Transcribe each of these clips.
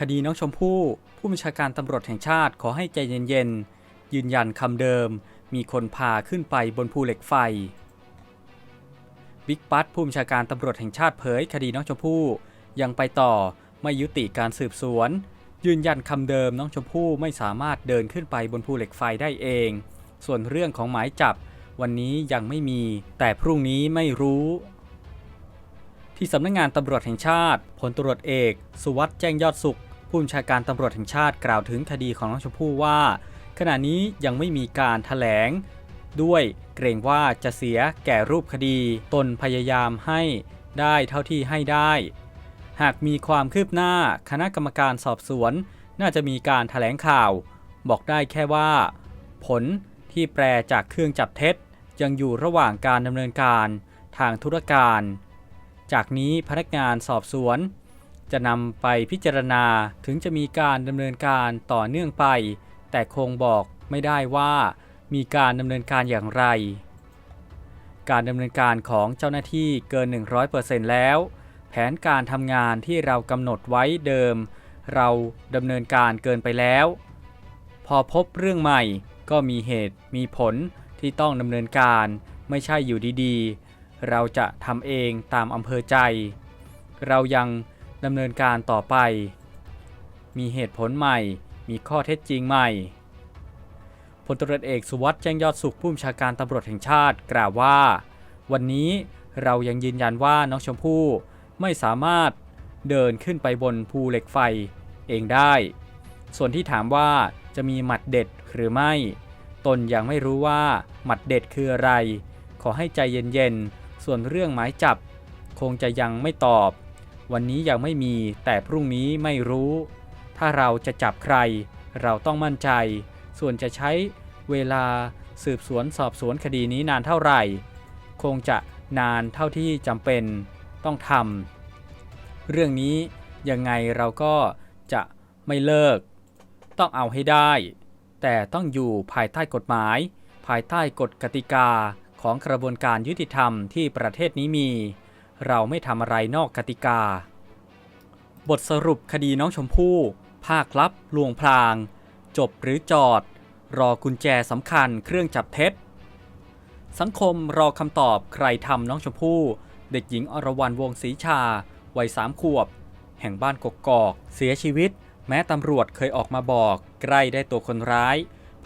คดีน้องชมพู่ ผู้บัญชาการตำรวจแห่งชาติขอให้ใจเย็นๆ ยืนยันคำเดิม มีคนพาขึ้นไปบนภูเหล็กไฟ บิ๊กปัตผู้บัญชาการตำรวจแห่งชาติเผย คดีน้องชมพู่ยังไปต่อไม่ยุติการสืบสวน ยืนยันคำเดิมน้องชมพู่ไม่สามารถเดินขึ้นไปบนภูเหล็กไฟได้เอง ส่วนเรื่องของหมายจับ วันนี้ยังไม่มี แต่พรุ่งนี้ไม่รู้ที่สำนักงานตำรวจแห่งชาติ พลตรวจเอก สุวัสด์แจ้งยอดสุข ผู้บัญชาการตำรวจแห่งชาติกล่าวถึงคดีของน้องชมพู่ว่า ขณะนี้ยังไม่มีการถแถลง ด้วยเกรงว่าจะเสียแก่รูปคดี ตนพยายามให้ได้เท่าที่ให้ได้ หากมีความคืบหน้าคณะกรรมการสอบสวน น่าจะมีการถแถลงข่าว บอกได้แค่ว่า ผลที่แปลจากเครื่องจับเท็จ ยังอยู่ระหว่างการดำเนินการทางธุรการ จากนี้พนักงานสอบสวน จะนำไปพิจารณาถึงจะมีการดำเนินการต่อเนื่องไป แต่คงบอกไม่ได้ว่ามีการดำเนินการอย่างไร การดำเนินการของเจ้าหน้าที่เกิน 100%แล้ว แผนการทำงานที่เรากำหนดไว้เดิม เราดำเนินการเกินไปแล้ว พอพบเรื่องใหม่ก็มีเหตุมีผลที่ต้องดำเนินการไม่ใช่อยู่ดีๆ เราจะทำเองตามอำเภอใจ เรายัง ดำเนินการต่อไป มีเหตุผลใหม่ มีข้อเท็จจริงใหม่พลตรวจเอกสุวัสด์แจ้งยอดสุขผู้บัญชาการตำรวจแห่งชาติกล่าวว่า วันนี้เรายังยืนยันว่าน้องชมพู่ไม่สามารถเดินขึ้นไปบนภูเหล็กไฟเองได้ ส่วนที่ถามว่าจะมีหมัดเด็ดหรือไม่ ตนยังไม่รู้ว่าหมัดเด็ดคืออะไร ขอให้ใจเย็นๆ ส่วนเรื่องหมายจับ คงจะยังไม่ตอบ วันนี้ยังไม่มีแต่พรุ่งนี้ไม่รู้ ถ้าเราจะจับใคร เราต้องมั่นใจ ส่วนจะใช้เวลาสืบสวนสอบสวนคดีนี้นานเท่าไหร่ คงจะนานเท่าที่จำเป็นต้องทำเรื่องนี้ยังไงเราก็จะไม่เลิก ต้องเอาให้ได้ แต่ต้องอยู่ภายใต้กฎหมาย ภายใต้กฎกติกาของกระบวนการยุติธรรมที่ประเทศนี้มี เราไม่ทำอะไรนอกกติกา บทสรุปคดีน้องชมพู่ ภาคลับ ลวงพราง จบหรือจอด รอกุญแจสำคัญเครื่องจับเท็จ สังคมรอคำตอบใครทำน้องชมพู่ เด็กหญิงอรวรรณวงศรีชา วัยสามขวบ แห่งบ้านกกอก เสียชีวิต แม้ตำรวจเคยออกมาบอก ใกล้ได้ตัวคนร้าย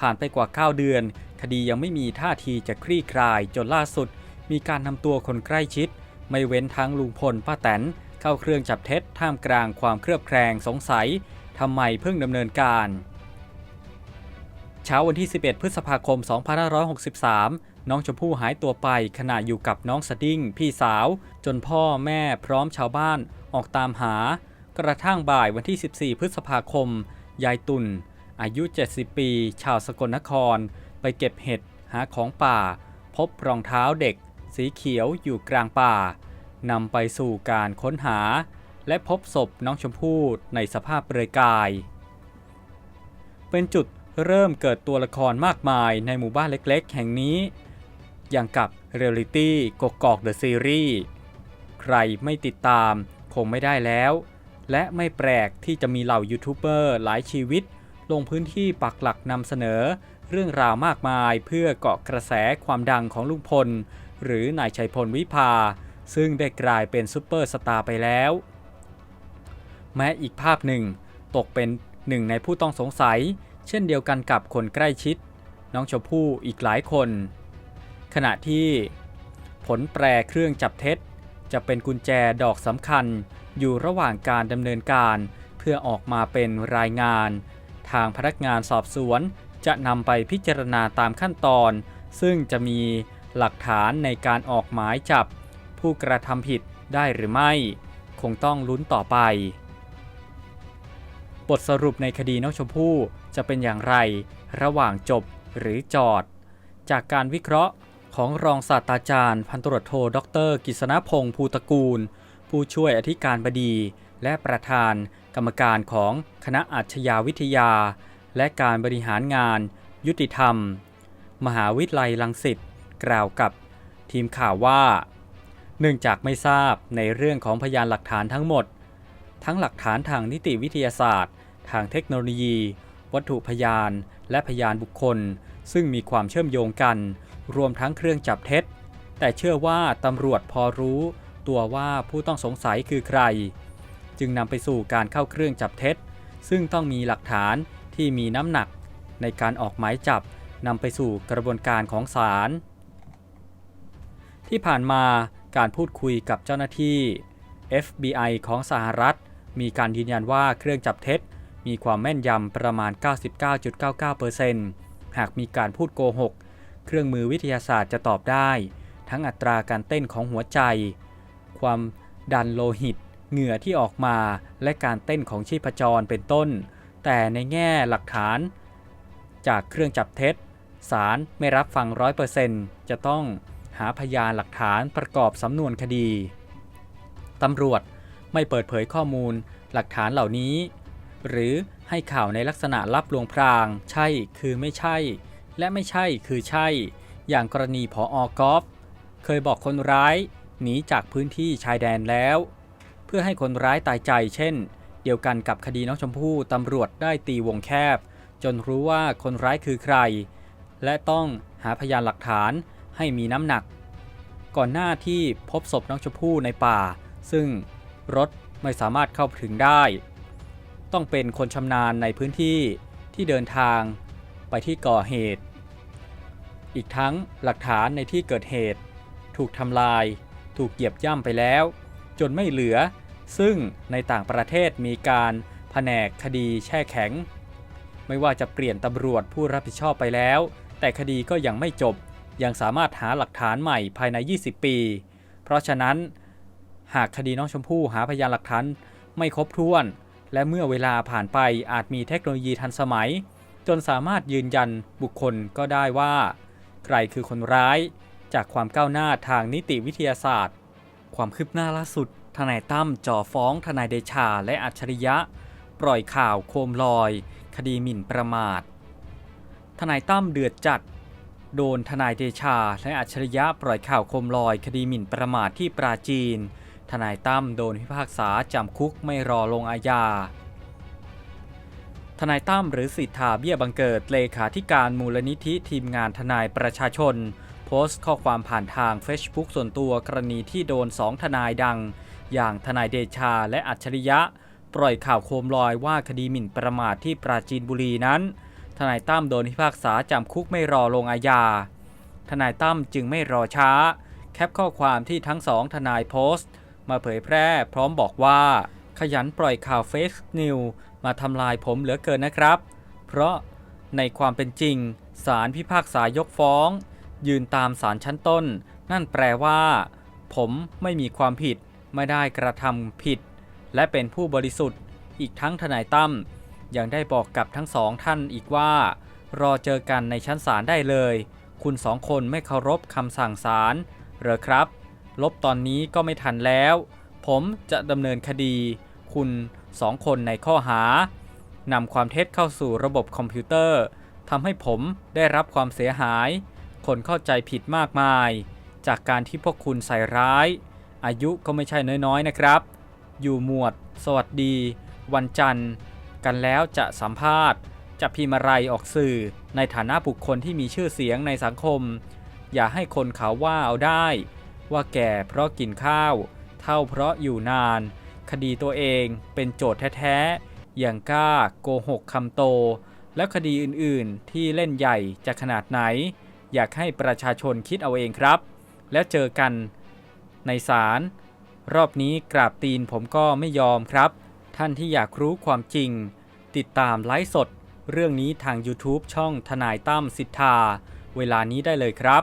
ผ่านไปกว่า 9 เดือน คดียังไม่มีท่าทีจะคลี่คลายจนล่าสุด มีการนำตัวคนใกล้ชิด ไม่เว้นทั้งลุงพลป้าแตน เข้าเครื่องจับเท็จท่ามกลางความเครือบแคลงสงสัยทำไมเพิ่งดำเนินการ เช้าวันที่ 11 พฤษภาคม 2563 น้องชมพู่หายตัวไปขณะอยู่กับน้องสดิ้งพี่สาว จนพ่อแม่พร้อมชาวบ้านออกตามหา กระทั่งบ่ายวันที่ 14 พฤษภาคม ยายตุ่น อายุ 70 ปี ชาวสกลนคร ไปเก็บเห็ดหาของป่า พบรองเท้าเด็ก สีเขียวอยู่กลางป่า นำไปสู่การค้นหา และพบศพน้องชมพู่ในสภาพเปลือยกาย เป็นจุดเริ่มเกิดตัวละครมากมายในหมู่บ้านเล็กๆ แห่งนี้ อย่างกับเรียลิตี้กกอกเดอะซีรีส์ใครไม่ติดตามคงไม่ได้แล้ว และไม่แปลกที่จะมีเหล่ายูทูบเบอร์หลายชีวิต ลงพื้นที่ปักหลักนำเสนอ เรื่องราวมากมายเพื่อเกาะกระแสความดังของลุงพล หรือนายชัยพลวิภา ซึ่งได้กลายเป็นซูเปอร์สตาร์ไปแล้ว แม้อีกภาพหนึ่งตกเป็นหนึ่งในผู้ต้องสงสัย เช่นเดียวกันกับคนใกล้ชิด น้องชมพู่อีกหลายคน ขณะที่ผลแปรเครื่องจับเท็จ จะเป็นกุญแจดอกสำคัญอยู่ระหว่างการดำเนินการเพื่อออกมาเป็นรายงาน ทางพนักงานสอบสวนจะนำไปพิจารณาตามขั้นตอน ซึ่งจะมีหลักฐานในการออกหมายจับ ผู้กระทำผิดได้หรือไม่ คงต้องลุ้นต่อไป บทสรุปในคดีน้องชมพู่จะเป็นอย่างไร ระหว่างจบหรือจอด จากการวิเคราะห์ของรองศาสตราจารย์ พันตรวจโทดรกิษณพงศ์ภูตะกูล ผู้ช่วยอธิการบดี และประธาน กรรมการของคณะอาชญาวิทยา และการบริหารงาน ยุติธรรม มหาวิทยาลัยลังสิตกล่าวกับทีมข่าวว่า เนื่องจากไม่ทราบในเรื่องของพยานหลักฐานทั้งหมด ทั้งหลักฐานทางนิติวิทยาศาสตร์ ทางเทคโนโลยี วัตถุพยาน และพยานบุคคล ซึ่งมีความเชื่อมโยงกัน รวมทั้งเครื่องจับเท็จ แต่เชื่อว่าตำรวจพอรู้ ตัวว่าผู้ต้องสงสัยคือใคร จึงนำไปสู่การเข้าเครื่องจับเท็จ ซึ่งต้องมีหลักฐานที่มีน้ำหนัก ในการออกหมายจับนำไปสู่กระบวนการของศาลที่ผ่านมา การพูดคุยกับเจ้าหน้าที่ FBI ของสหรัฐ มีการยืนยันว่าเครื่องจับเท็จ มีความแม่นยำประมาณ 99.99%หากมีการพูดโกหก เครื่องมือวิทยาศาสตร์จะตอบได้ ทั้งอัตราการเต้นของหัวใจ ความดันโลหิต เหงื่อที่ออกมา และการเต้นของชีพจรเป็นต้น แต่ในแง่หลักฐาน จากเครื่องจับเท็จ ศาลไม่รับฟัง 100%จะต้อง หาพยานหลักฐานประกอบสำนวนคดี ตำรวจไม่เปิดเผยข้อมูลหลักฐานเหล่านี้ หรือให้ข่าวในลักษณะลับลวงพราง ใช่คือไม่ใช่ และไม่ใช่คือใช่ อย่างกรณีผออกอฟเคยบอกคนร้ายหนีจากพื้นที่ชายแดนแล้ว เพื่อให้คนร้ายตายใจ เช่น เดียวกันกับคดีน้องชมพู่ตำรวจได้ตีวงแคบ จนรู้ว่าคนร้ายคือใคร และต้องหาพยานหลักฐาน ให้มีน้ำหนัก ก่อนหน้าที่พบศพน้องชมพู่ในป่า ซึ่งรถไม่สามารถเข้าถึงได้ ต้องเป็นคนชำนาญในพื้นที่ที่เดินทางไปที่ก่อเหตุ อีกทั้งหลักฐานในที่เกิดเหตุ ถูกทำลาย ถูกเหยียบย่ำไปแล้ว จนไม่เหลือ ซึ่งในต่างประเทศมีการแผนกคดีแช่แข็ง ไม่ว่าจะเปลี่ยนตำรวจผู้รับผิดชอบไปแล้ว แต่คดีก็ยังไม่จบ ยังสามารถหาหลักฐานใหม่ภายใน 20 ปี เพราะฉะนั้น หากคดีน้องชมพู่หาพยานหลักฐานไม่ครบถ้วน และเมื่อเวลาผ่านไปอาจมีเทคโนโลยีทันสมัย จนสามารถยืนยันบุคคลก็ได้ว่า ใครคือคนร้าย จากความก้าวหน้าทางนิติวิทยาศาสตร์ ความคืบหน้าล่าสุด ทนายตั้มจ่อฟ้องทนายเดชาและอัจฉริยะ ปล่อยข่าวโคมลอย คดีหมิ่นประมาท ทนายตั้มเดือดจัด โดนทนายเดชา และอัจฉริยะปล่อยข่าวโคมลอย คดีหมิ่นประมาทที่ปราจีน ทนายตั้มโดนพิพากษาจำคุกไม่รอลงอาญา ทนายตั้มหรือสิทธาเบี้ยบังเกิดเลขาธิการมูลนิธิทีมงานทนายประชาชน โพสต์ข้อความผ่านทาง Facebook ส่วนตัวกรณีที่โดนสองทนายดัง อย่างทนายเดชาและอัจฉริยะ ปล่อยข่าวโคมลอยว่าคดีหมิ่นประมาทที่ปราจีนบุรีนั้น ทนายตั้มโดนพิพากษาจำคุกไม่รอลงอาญา ทนายตั้มจึงไม่รอช้า แคปข้อความที่ทั้งสองทนายโพสต์ มาเผยแพร่พร้อมบอกว่า ขยันปล่อยข่าวเฟซนิวมาทำลายผมเหลือเกินนะครับ เพราะในความเป็นจริงศาลพิพากษายกฟ้อง ยืนตามศาลชั้นต้น นั่นแปลว่า ผมไม่มีความผิดไม่ได้กระทำผิด และเป็นผู้บริสุทธิ์ อีกทั้งทนายตั้ม ยังได้บอกกับทั้งสองท่านอีกว่า รอเจอกันในชั้นศาลได้เลย คุณสองคนไม่เคารพคำสั่งศาลเหรอครับ ลบตอนนี้ก็ไม่ทันแล้ว ผมจะดำเนินคดี คุณสองคนในข้อหานำความเท็จเข้าสู่ระบบคอมพิวเตอร์ทำให้ผมได้รับความเสียหาย คนเข้าใจผิดมากมาย จากการที่พวกคุณใส่ร้าย อายุก็ไม่ใช่น้อยๆนะครับ อยู่หมวด สวัสดี วันจันทร์ กันแล้วจะสัมภาษณ์ จะพิมพ์อะไรออกสื่อ ในฐานะบุคคลที่มีชื่อเสียงในสังคม อย่าให้คนเขาว่าเอาได้ ว่าแก่เพราะกินข้าว เท่าเพราะอยู่นาน คดีตัวเองเป็นโจทย์แท้ๆอย่างกล้าโกหกคำโต แล้วคดีอื่นๆ ที่เล่นใหญ่จะขนาดไหน อยากให้ประชาชนคิดเอาเองครับ แล้วเจอกันในศาลรอบนี้กราบตีนผมก็ไม่ยอมครับ ท่านที่อยากรู้ความจริง ติดตามไลฟ์สด เรื่องนี้ทาง YouTube ช่องทนายตั้มสิทธา เวลานี้ได้เลยครับ